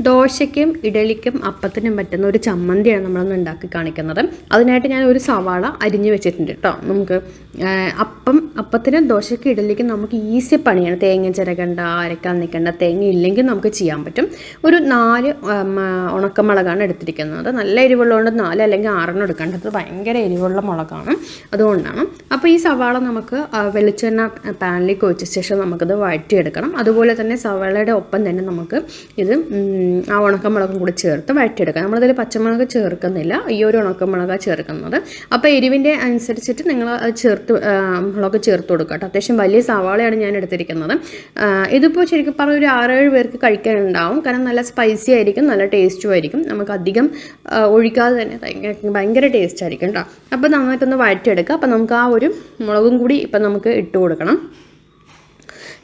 ദോശയ്ക്കും ഇഡലിക്കും അപ്പത്തിനും പറ്റുന്ന ഒരു ചമ്മന്തിയാണ് നമ്മളൊന്ന് ഉണ്ടാക്കി കാണിക്കുന്നത്. അതിനായിട്ട് ഞാൻ ഒരു സവാള അരിഞ്ഞു വെച്ചിട്ടുണ്ട് കേട്ടോ. നമുക്ക് അപ്പം അപ്പത്തിന് ദോശയ്ക്ക് ഇഡലിക്കും നമുക്ക് ഈസി പണിയാണ്. തേങ്ങ ചിരകണ്ട അരക്കാൻ നിൽക്കേണ്ട തേങ്ങ ഇല്ലെങ്കിൽ നമുക്ക് ചെയ്യാൻ പറ്റും. ഒരു നാല് ഉണക്കമുളകാണ് എടുത്തിരിക്കുന്നത്. നല്ല എരിവുള്ളതുകൊണ്ട് നാല് അല്ലെങ്കിൽ ആറെണ്ണം എടുക്കേണ്ടത് ഭയങ്കര എരിവുള്ള മുളകാണ്. അതുകൊണ്ടാണ്. അപ്പോൾ ഈ സവാള നമുക്ക് വെളിച്ചെണ്ണ പാനിലേക്ക് ഒഴിച്ച ശേഷം നമുക്കത് വഴറ്റിയെടുക്കണം. അതുപോലെ തന്നെ സവാളയുടെ ഒപ്പം തന്നെ നമുക്ക് ഇത് ആ ഉണക്കമുളകും കൂടി ചേർത്ത് വഴറ്റിയെടുക്കാം. നമ്മളിതിൽ പച്ചമുളക് ചേർക്കുന്നില്ല. ഈ ഒരു ഉണക്കമുളകാണ് ചേർക്കുന്നത്. അപ്പോൾ എരിവിന്റെ അനുസരിച്ചിട്ട് നിങ്ങൾ ചേർത്ത് മുളക് ചേർത്ത് കൊടുക്കുക കേട്ടോ. അത്യാവശ്യം വലിയ സവാളയാണ് ഞാൻ എടുത്തിരിക്കുന്നത്. ഇതിപ്പോൾ ശരിക്കും പറഞ്ഞ ഒരു ആറേഴ് പേർക്ക് കഴിക്കാനുണ്ടാവും. കാരണം നല്ല സ്പൈസി ആയിരിക്കും നല്ല ടേസ്റ്റും ആയിരിക്കും. നമുക്ക് അധികം ഒഴിക്കാതെ തന്നെ ഭയങ്കര ടേസ്റ്റ് ആയിരിക്കും കേട്ടോ. അപ്പോൾ നന്നായിട്ടൊന്ന് വഴറ്റിയെടുക്കുക. അപ്പോൾ നമുക്ക് ആ ഒരു മുളകും കൂടി ഇപ്പം നമുക്ക് ഇട്ട് കൊടുക്കണം.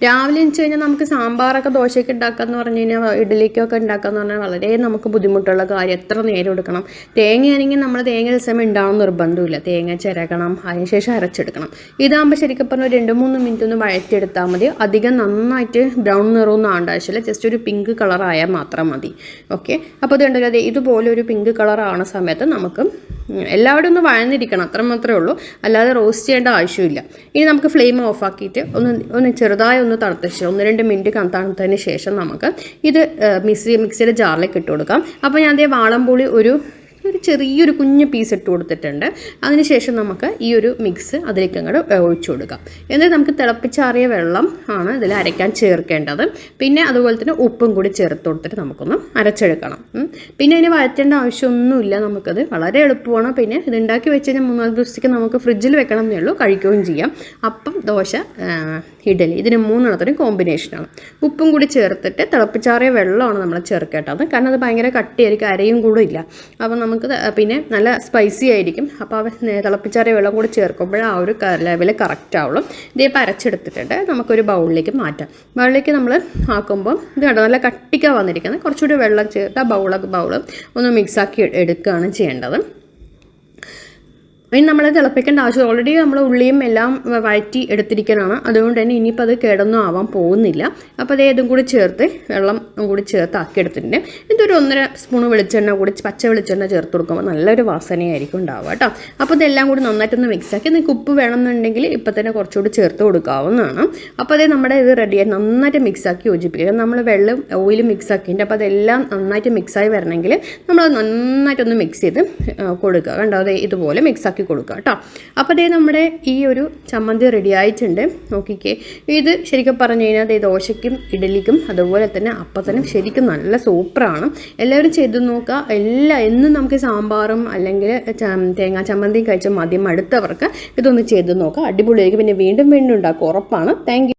രാവിലെ വെച്ച് കഴിഞ്ഞാൽ നമുക്ക് സാമ്പാറൊക്കെ ദോശയ്ക്ക് ഉണ്ടാക്കാന്ന് പറഞ്ഞു കഴിഞ്ഞാൽ ഇഡലിക്കൊക്കെ ഉണ്ടാക്കാന്ന് പറഞ്ഞാൽ വളരെ നമുക്ക് ബുദ്ധിമുട്ടുള്ള കാര്യം. എത്ര നേരം എടുക്കണം? തേങ്ങയാണെങ്കിൽ നമ്മൾ തേങ്ങ ദിവസം ഉണ്ടാവണം നിർബന്ധമില്ല. തേങ്ങ ചിരകണം അതിനുശേഷം അരച്ചെടുക്കണം. ഇതാകുമ്പോൾ ശരിക്കും പറഞ്ഞാൽ രണ്ട് മൂന്ന് മിനിറ്റ് ഒന്ന് വഴറ്റിയെടുത്താൽ മതി. അധികം നന്നായിട്ട് ബ്രൗൺ നിറമൊന്നും ആവേണ്ട ആവശ്യമില്ല. ജസ്റ്റ് ഒരു പിങ്ക് കളറായാൽ മാത്രം മതി. ഓക്കെ അപ്പോൾ ഇത് ഉണ്ടല്ലോ ഇതുപോലെ ഒരു പിങ്ക് കളർ ആവണ സമയത്ത് നമുക്ക് എല്ലാവരും ഒന്ന് വഴന്നിരിക്കണം അത്ര മാത്രമേ ഉള്ളൂ. അല്ലാതെ റോസ്റ്റ് ചെയ്യേണ്ട ആവശ്യമില്ല. ഇനി നമുക്ക് ഫ്ലെയിം ഓഫ് ആക്കിയിട്ട് ഒന്ന് ഒന്ന് ചെറുതായി ഒന്ന് തണുത്തച്ച് ഒന്ന് രണ്ട് മിനിറ്റ് തണുത്തതിന് ശേഷം നമുക്ക് ഇത് മിക്സി മിക്സിയുടെ ജാറിലേക്ക് ഇട്ട് കൊടുക്കാം. അപ്പോൾ ഞാൻ അതേ വാളംപുളി ഒരു ചെറിയൊരു കുഞ്ഞ് പീസ് ഇട്ട് കൊടുത്തിട്ടുണ്ട്. അതിനുശേഷം നമുക്ക് ഈ ഒരു മിക്സ് അതിലേക്ക് അങ്ങോട്ട് ഒഴിച്ചു കൊടുക്കാം. എന്നിട്ട് നമുക്ക് തിളപ്പിച്ചാറിയ വെള്ളം ആണ് ഇതിൽ അരയ്ക്കാൻ ചേർക്കേണ്ടത്. പിന്നെ അതുപോലെ തന്നെ ഉപ്പും കൂടി ചേർത്ത് കൊടുത്തിട്ട് നമുക്കൊന്ന് അരച്ചെടുക്കണം. പിന്നെ അതിന് വഴറ്റേണ്ട ആവശ്യമൊന്നുമില്ല നമുക്കത്. വളരെ എളുപ്പമാണ്. പിന്നെ ഇത് ഉണ്ടാക്കി വെച്ച് കഴിഞ്ഞാൽ മൂന്നാൽ ദിവസത്തേക്ക് നമുക്ക് ഫ്രിഡ്ജിൽ വെക്കണം എന്നേ ഉള്ളൂ. കഴിക്കുകയും ചെയ്യാം. അപ്പം ദോശ ഇഡലി ഇതിന് മൂന്നെണ്ണത്തിനും കോമ്പിനേഷനാണ് ഉപ്പും കൂടി ചേർത്തിട്ട് തിളപ്പിച്ചാറിയ വെള്ളമാണ് നമ്മൾ ചേർക്കേണ്ടത്. കാരണം അത് ഭയങ്കര കട്ടിയായിരിക്കും അരയും കൂടെ ഇല്ല. അപ്പം നമുക്ക് പിന്നെ നല്ല സ്പൈസി ആയിരിക്കും. അപ്പോൾ തിളപ്പിച്ചാറിയ വെള്ളം കൂടി ചേർക്കുമ്പോൾ ആ ഒരു ലെവൽ കറക്റ്റ് ആവുള്ളൂ. ഇതിപ്പോൾ അരച്ചെടുത്തിട്ടുണ്ട് നമുക്കൊരു ബൗളിലേക്ക് മാറ്റാം. ബൗളിലേക്ക് നമ്മൾ ആക്കുമ്പോൾ ഇത് കണ്ടോ നല്ല കട്ടിക്കാണ് വന്നിരിക്കുന്നത്. കുറച്ചുകൂടി വെള്ളം ചേർത്ത് ആ ബൗളൊക്കെ ബൗൾ ഒന്ന് മിക്സാക്കി എടുക്കുകയാണ് ചെയ്യേണ്ടത്. ഇനി നമ്മൾ തിളപ്പിക്കേണ്ട ആവശ്യം ഓൾറെഡി നമ്മൾ ഉള്ളിയും എല്ലാം വഴറ്റി എടുത്തിരിക്കുന്നതാണ് അതുകൊണ്ട് തന്നെ ഇനിയിപ്പോൾ അത് കേടൊന്നും ആവാൻ പോകുന്നില്ല. അപ്പോൾ അത് ഏതും കൂടി ചേർത്ത് വെള്ളം കൂടി ചേർത്ത് ആക്കി എടുത്തിട്ടുണ്ട് ഇതൊരു ഒന്നര സ്പൂൺ വെളിച്ചെണ്ണ കൂടി പച്ച വെളിച്ചെണ്ണ ചേർത്ത് കൊടുക്കുമ്പോൾ നല്ലൊരു വാസനയായിരിക്കും ഉണ്ടാവുക കേട്ടോ അപ്പോൾ ഇതെല്ലാം കൂടി നന്നായിട്ടൊന്ന് മിക്സ് ആക്കി. നിങ്ങൾക്ക് ഉപ്പ് വേണമെന്നുണ്ടെങ്കിൽ ഇപ്പം തന്നെ കുറച്ചുകൂടി ചേർത്ത് കൊടുക്കാവുന്നതാണ്. അപ്പോൾ അതേ നമ്മുടെ ഇത് റെഡിയായി നന്നായിട്ട് മിക്സ് ആക്കി യോജിപ്പിക്കുക. നമ്മൾ വെള്ളം ഓയിൽ മിക്സ് ആക്കിയിട്ട് അപ്പോൾ അതെല്ലാം നന്നായിട്ട് മിക്സായി വരണമെങ്കിൽ നമ്മൾ നന്നായിട്ടൊന്ന് മിക്സ് ചെയ്ത് കൊടുക്കുക. കണ്ടോ? അതെ ഇതുപോലെ മിക്സ് ആക്കി കൊടുക്കുക കേട്ടോ. അപ്പോൾ അതേ നമ്മുടെ ഈ ഒരു ചമ്മന്തി റെഡി ആയിട്ടുണ്ട്. നോക്കിക്കേ. ഇത് ശരിക്കും പറഞ്ഞു കഴിഞ്ഞാൽ അതേ ദോശയ്ക്കും ഇഡലിക്കും അതുപോലെ തന്നെ അപ്പത്തിനും ശരിക്കും നല്ല സൂപ്പറാണ് എല്ലാവരും ചെയ്ത് നോക്കുക. എല്ലാ എന്നും നമുക്ക് സാമ്പാറും അല്ലെങ്കിൽ തേങ്ങാ ചമ്മന്തിയും കഴിച്ച മദ്യം അടുത്തവർക്ക് ഇതൊന്ന് ചെയ്ത് നോക്കുക. അടിപൊളിയായിരിക്കും. പിന്നെ വീണ്ടും വീണ്ടും ഉണ്ടാക്കും ഉറപ്പാണ്. താങ്ക്